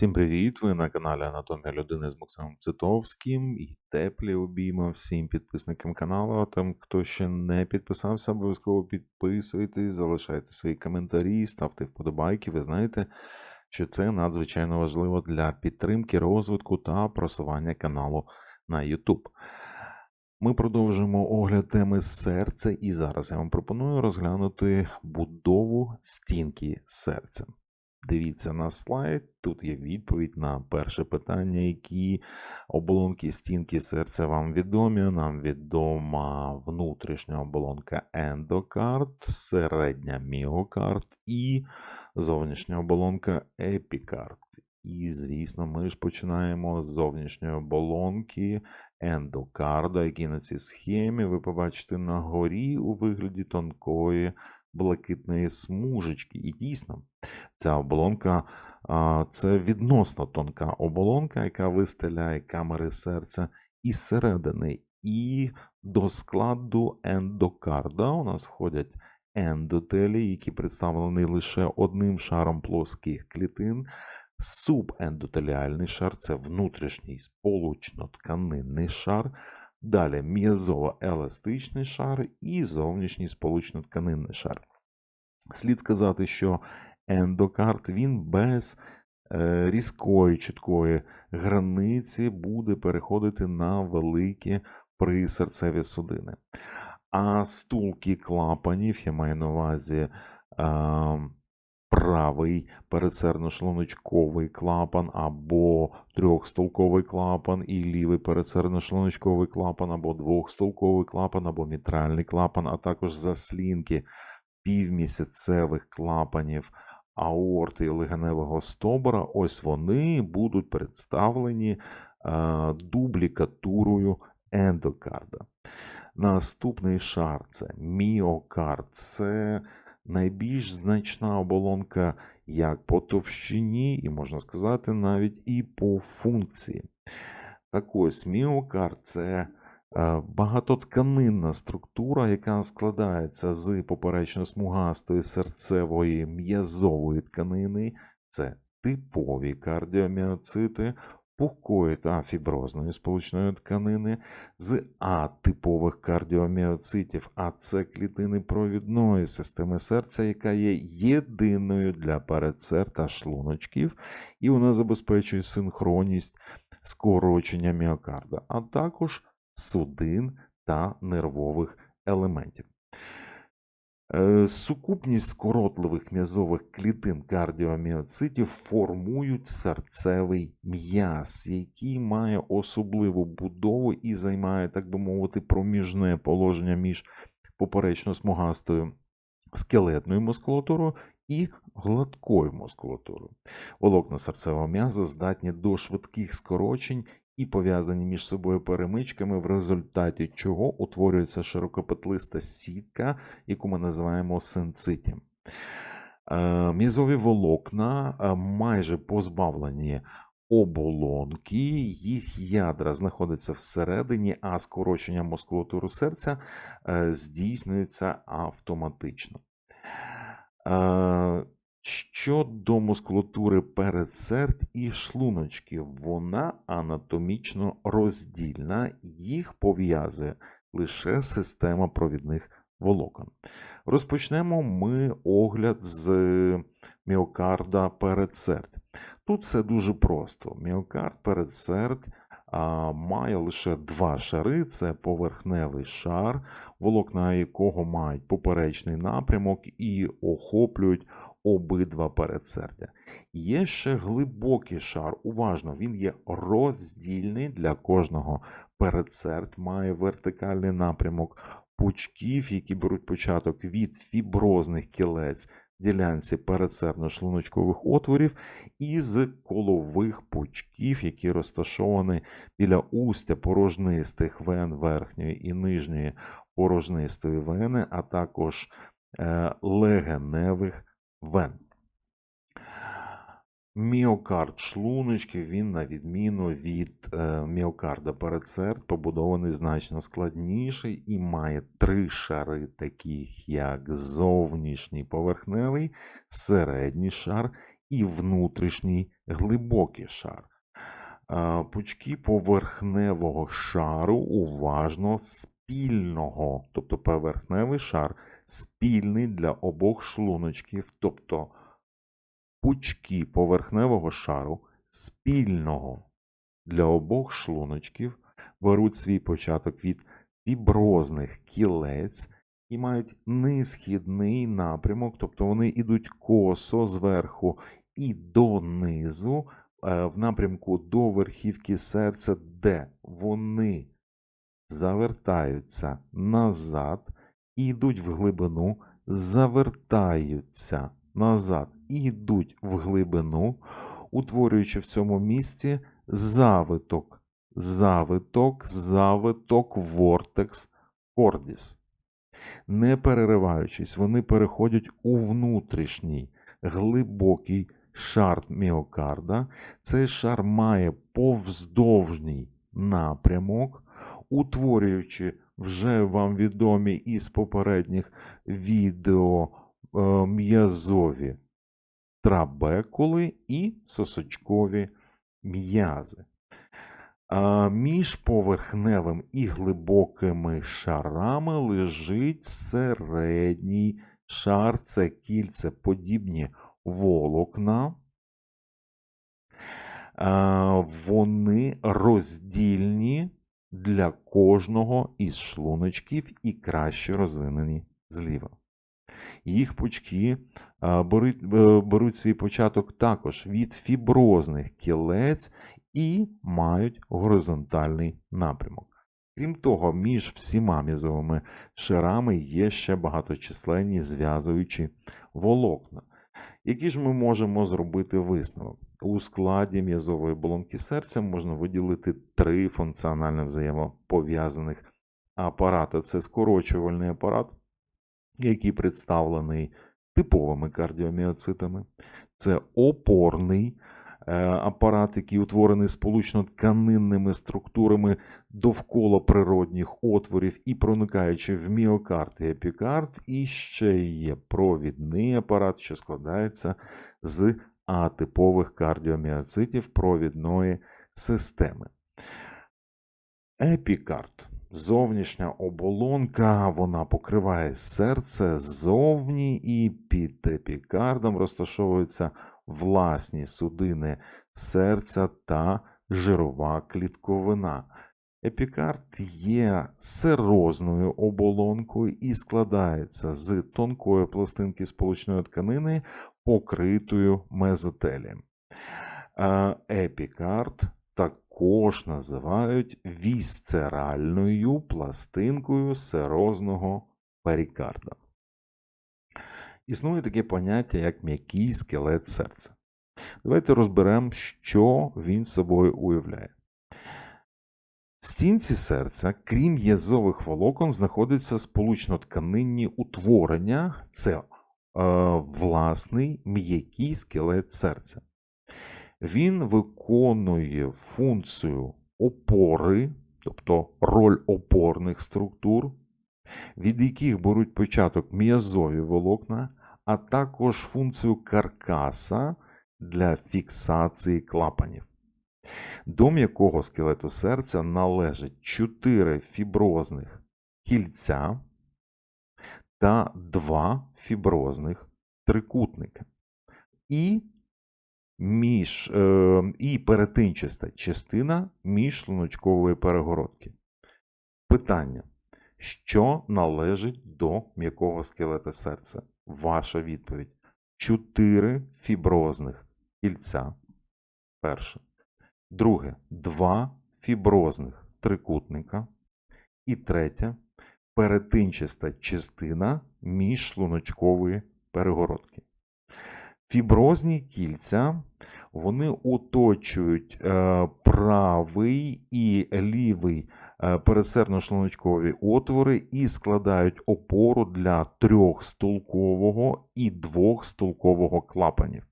Всім привіт! Ви на каналі Анатомія людини з Максимом Цитовським і теплі обійма всім підписникам каналу. А тим, хто ще не підписався, обов'язково підписуйтесь, залишайте свої коментарі, ставте вподобайки. Ви знаєте, що це надзвичайно важливо для підтримки, розвитку та просування каналу на YouTube. Ми продовжуємо огляд теми серця, і зараз я вам пропоную розглянути будову стінки серця. Дивіться на слайд. Тут є відповідь на перше питання, які оболонки стінки серця вам відомі. Нам відома внутрішня оболонка ендокард, середня міокард і зовнішня оболонка епікард. І, звісно, ми ж починаємо з зовнішньої оболонки ендокарда, який на цій схемі ви побачите на горі у вигляді тонкої блакитної смужечки. І дійсно, ця оболонка це відносно тонка оболонка, яка вистеляє камери серця із середини. І до складу ендокарда у нас входять ендотелі, які представлені лише одним шаром плоских клітин. Субендотеліальний шар це внутрішній сполучно-тканинний шар. Далі м'язово-еластичний шар і зовнішній сполучно-тканинний шар. Слід сказати, що ендокард він без е, різкої чіткої границі буде переходити на великі присерцеві судини. А стулки клапанів, я маю на увазі. Правий передсердно-шлуночковий клапан або трьохстолковий клапан, і лівий передсердно-шлуночковий клапан, або двохстолковий клапан, або мітральний клапан, а також заслінки півмісяцевих клапанів аорти легеневого стобора, ось вони будуть представлені е, дублікатурою ендокарда. Наступний шар це міокард. Це найбільш значна оболонка як по товщині, і, можна сказати, навіть і по функції. Так ось міокард це е, багатотканинна структура, яка складається з поперечно-смугастої серцевої м'язової тканини. Це типові кардіоміоцити, пухкої та фіброзної сполучної тканини, з атипових кардіоміоцитів, а це клітини провідної системи серця, яка є єдиною для передсер та шлуночків, і вона забезпечує синхронність скорочення міокарда, а також судин та нервових елементів. Е, сукупність скоротливих м'язових клітин кардіоміоцитів формують серцевий м'яз, який має особливу будову і займає, так би мовити, проміжне положення між поперечно-смугастою скелетною мускулатурою і гладкою мускулатурою. Волокна серцевого м'яза здатні до швидких скорочень і пов'язані між собою перемичками, в результаті чого утворюється широкопетлиста сітка, яку ми називаємо синцитім. Е, м'язові волокна е, майже позбавлені оболонки, їх ядра знаходяться всередині, а скорочення мускулатури серця е, здійснюється автоматично. Щодо мускулатури передсердь і шлуночків, вона анатомічно роздільна, їх пов'язує лише система провідних волокон. Розпочнемо ми огляд з міокарда передсердь. Тут все дуже просто. Міокард передсердь а, має лише два шари: це поверхневий шар, волокна якого мають поперечний напрямок і охоплюють обидва передсердя. Є ще глибокий шар, уважно, він є роздільний для кожного передсердь, має вертикальний напрямок пучків, які беруть початок від фіброзних кілець ділянці передсердно-шлуночкових отворів, і з колових пучків, які розташовані біля устя порожнистих вен верхньої і нижньої порожнистої вени, а також е, легеневих вен. Міокард шлуночки, він, на відміну від е, міокарда передсерд, побудований значно складніший і має три шари, таких як зовнішній поверхневий, середній шар і внутрішній глибокий шар. Е, Пучки поверхневого шару уважно спільного, тобто поверхневий шар спільний для обох шлуночків, тобто пучки поверхневого шару спільного для обох шлуночків беруть свій початок від фіброзних кілець і мають несхідний напрямок, тобто вони йдуть косо зверху і донизу е, в напрямку до верхівки серця, де вони завертаються назад і йдуть в глибину, завертаються назад і йдуть в глибину, утворюючи в цьому місці завиток, завиток, завиток, вортекс, кордіс. Не перериваючись, вони переходять у внутрішній глибокий шар міокарда. Цей шар має повздовжній напрямок, утворюючи вже вам відомі із попередніх відео е, м'язові трабекули і сосочкові м'язи. Між поверхневим і глибокими шарами лежить середній шар, це кільцеподібні волокна. Вони роздільні для кожного із шлуночків і краще розвинені зліва. Їх пучки беруть, е, беруть свій початок також від фіброзних кілець і мають горизонтальний напрямок. Крім того, між всіма м'язовими шарами є ще багаточисленні зв'язуючі волокна. Які ж ми можемо зробити висновок? У складі м'язової оболонки серця можна виділити три функціонально взаємопов'язаних апарати. Це скорочувальний апарат, який представлений типовими кардіоміоцитами, це опорний апарат, який утворений сполучно-тканинними структурами довкола природних отворів і проникаючи в міокард і епікард, і ще є провідний апарат, що складається з атипових кардіоміоцитів провідної системи. Епікард. Зовнішня оболонка, вона покриває серце ззовні, і під епікардом розташовуються власні судини серця та жирова клітковина. Епікард є серозною оболонкою і складається з тонкої пластинки сполучної тканини, покритою мезотелієм. Епікард також називають вісцеральною пластинкою серозного перикарда. Існує таке поняття, як м'який скелет серця. Давайте розберемо, що він собою уявляє. Стінці серця, крім язових волокон, знаходяться сполучно-тканинні утворення, це е, власний м'який скелет серця. Він виконує функцію опори, тобто роль опорних структур, від яких беруть початок м'язові волокна, а також функцію каркаса для фіксації клапанів. До м'якого скелету серця належать 4 фіброзних кільця та 2 фіброзних трикутника. І між, е, і перетинчаста частина міжшлуночкової перегородки. Питання. Що належить до м'якого скелета серця? Ваша відповідь: 4 фіброзних кільця. Перше. Друге два фіброзних трикутника. І третє перетинчаста частина міжшлуночкової перегородки. Фіброзні кільця вони оточують е, правий і лівий е, пересерно-шлуночкові отвори і складають опору для трьохстулкового і двохстулкового клапанів.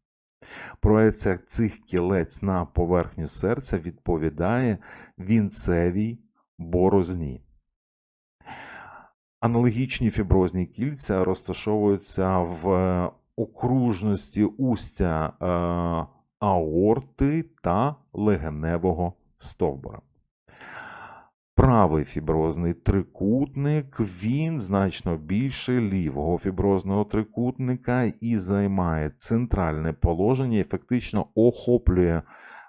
Проекція цих кілець на поверхню серця відповідає вінцевій борозні. Аналогічні фіброзні кільця розташовуються в окружності устя е, аорти та легеневого стовбура. Правий фіброзний трикутник він значно більше лівого фіброзного трикутника і займає центральне положення і фактично охоплює,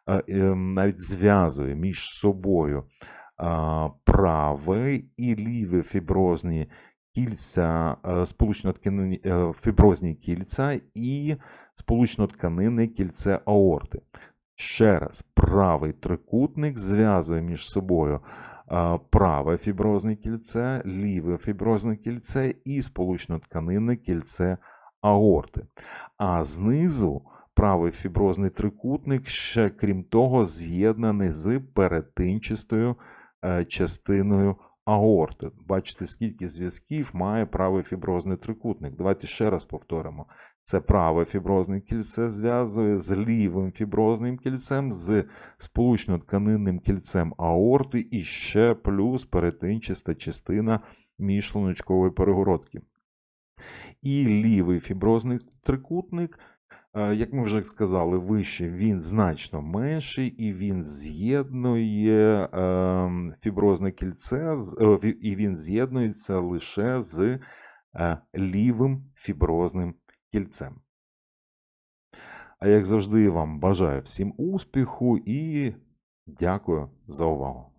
е, е, навіть зв'язує між собою правий і лівий фіброзні кільця, е, е, фіброзні кільця і сполучно-тканинне кільце аорти. Ще раз, правий трикутник зв'язує між собою праве фіброзне кільце, ліве фіброзне кільце і сполучно-тканинне кільце аорти. А знизу правий фіброзний трикутник ще крім того з'єднаний з перетинчастою е, частиною аорти. Бачите, скільки зв'язків має правий фіброзний трикутник. Давайте ще раз повторимо. Це праве фіброзне кільце зв'язує з лівим фіброзним кільцем, з сполучно-тканинним кільцем аорти і ще плюс перетинчаста частина міжшлуночкової перегородки. І лівий фіброзний трикутник, як ми вже сказали, вище він значно менший, і він з'єднує ем, фіброзне кільце, е, і він з'єднується лише з е, лівим фіброзним кільцем. А як завжди, вам бажаю всім успіху і дякую за увагу.